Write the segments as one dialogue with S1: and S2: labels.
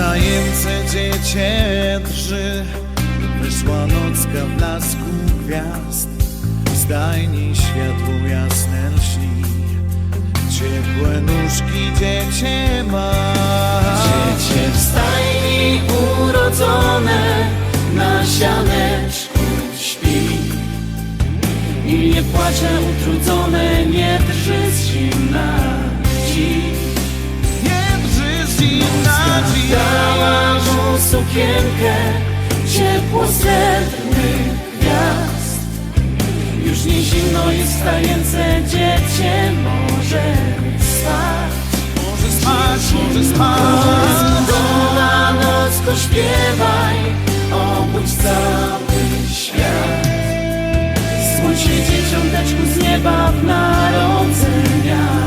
S1: tajemce dziecię drży Wyszła nocka w blasku gwiazd. Stajni światło jasne lśni. Ciepłe nóżki dziecię ma. Dziecię w stajni urodzone Na sianeczku śpi. I nie płacze utrudzone, nie sukienkę ciepło srebrnych gwiazd. Już nie zimno jest w dziecię może spać. Może spać, może spać. Dona nocko śpiewaj, obudź cały świat. Słoń się dzieciąteczku z nieba w
S2: narodzeniach.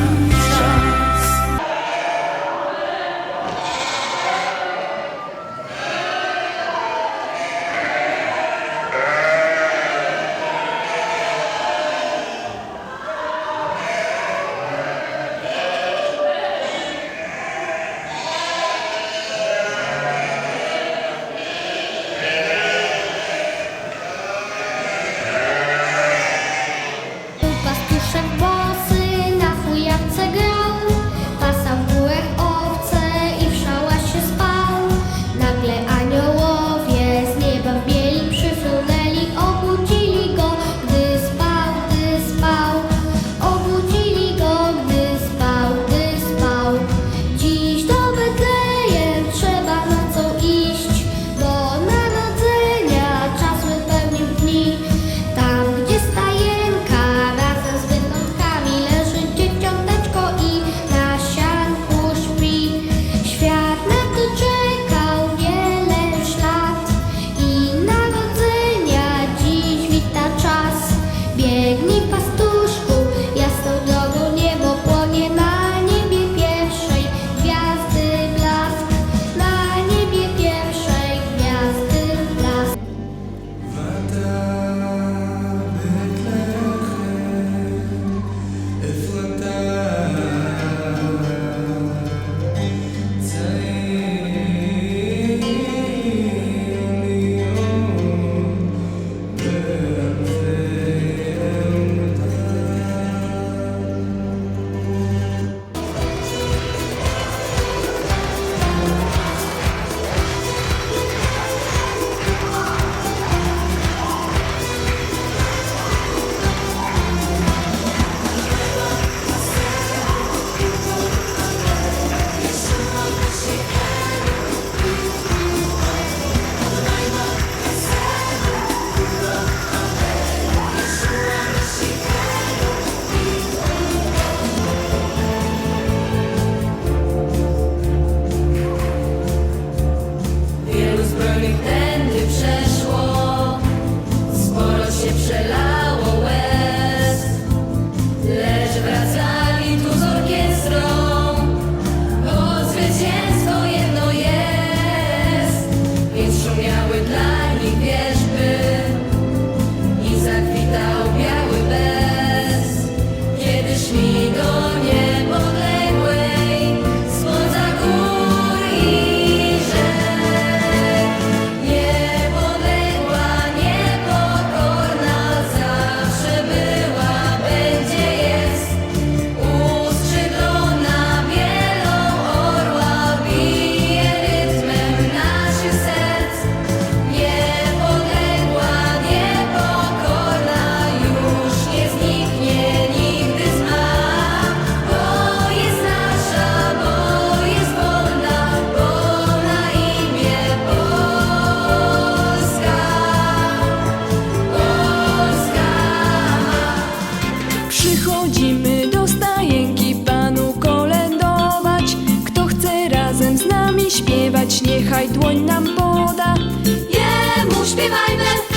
S2: śpiewać, niechaj dłoń nam poda.
S3: Jemu śpiewajmy!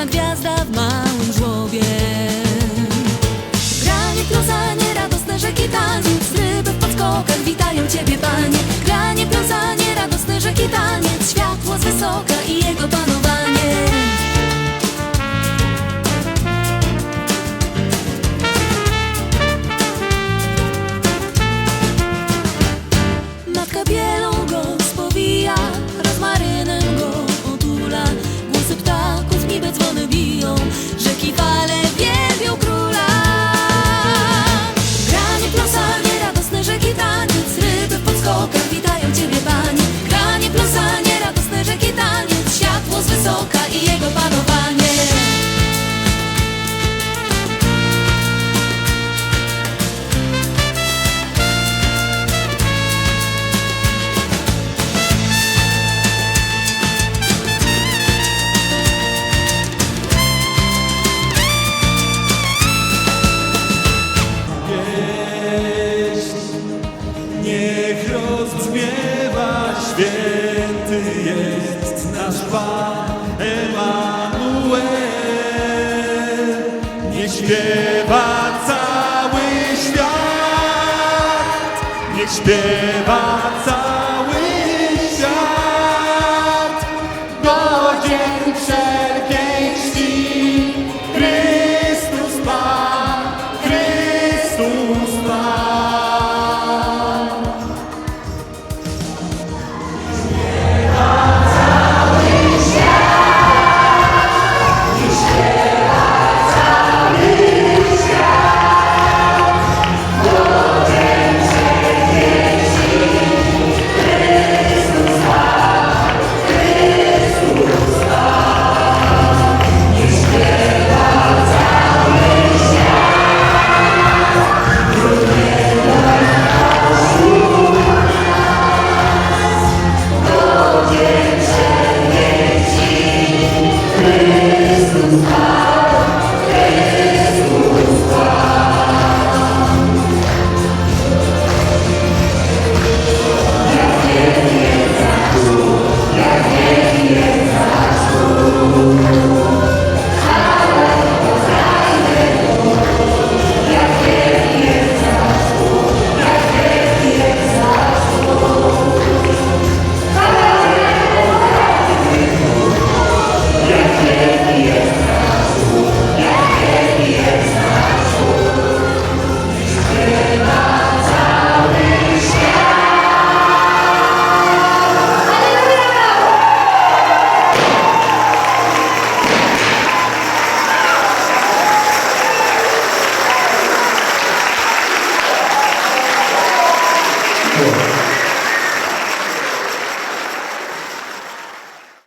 S2: Jasna gwiazda
S3: w małym żłobie. Granie, pląsanie, radosne rzeki taniec Ryby w podskokach witają Ciebie Panie. Granie, pląsanie, radosne rzeki taniec
S1: jest nasz Pan Emanuel. Nie śpiewa cały świat, nie śpiewa cały